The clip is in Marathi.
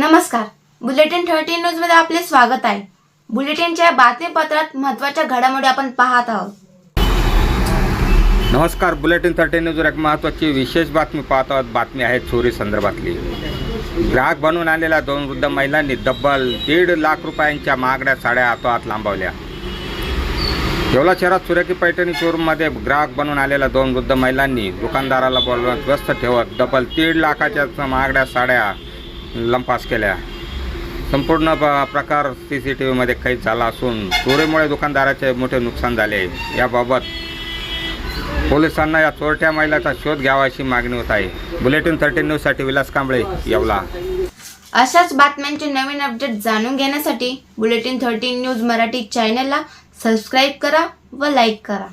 नमस्कार. बुलेटिन थर्टीन न्यूजमध्ये आपले स्वागत आहे. बुलेटिनच्या बातमीपत्रात महत्त्वाच्या घडामोडी आपण पाहत आहोत. नमस्कार बुलेटिन थर्टीन न्यूजवर एक महत्त्वाची विशेष बातमी पाहत आहोत. बातमी आहे चोरी संदर्भातली. ग्राहक बनून आलेल्या दोन वृद्ध महिलांनी तब्बल दीड लाख रुपयांच्या महागड्या साड्या हातोहात लांबवल्या. येवला शहरात सुरेखी पैठणी शोरूममध्ये ग्राहक बनून आलेल्या दोन वृद्ध महिलांनी दुकानदाराला बोलवत व्यस्त ठेवत तब्बल दीड लाखाच्या महागड्या साड्या लंपास केल्या. संपूर्ण प- प्रकार सी सी टी व्हीमध्ये कैद झाला असून चोरीमुळे दुकानदाराचे मोठे नुकसान झाले. याबाबत पोलिसांना या चोरट्या महिलाचा शोध घ्यावा अशी मागणी होत आहे. बुलेटिन थर्टी न्यूजसाठी विलास कांबळे येवला. अशाच बातम्यांचे नवीन अपडेट जाणून घेण्यासाठी बुलेटिन थर्टीन न्यूज मराठी चॅनलला सबस्क्राईब करा व लाईक करा.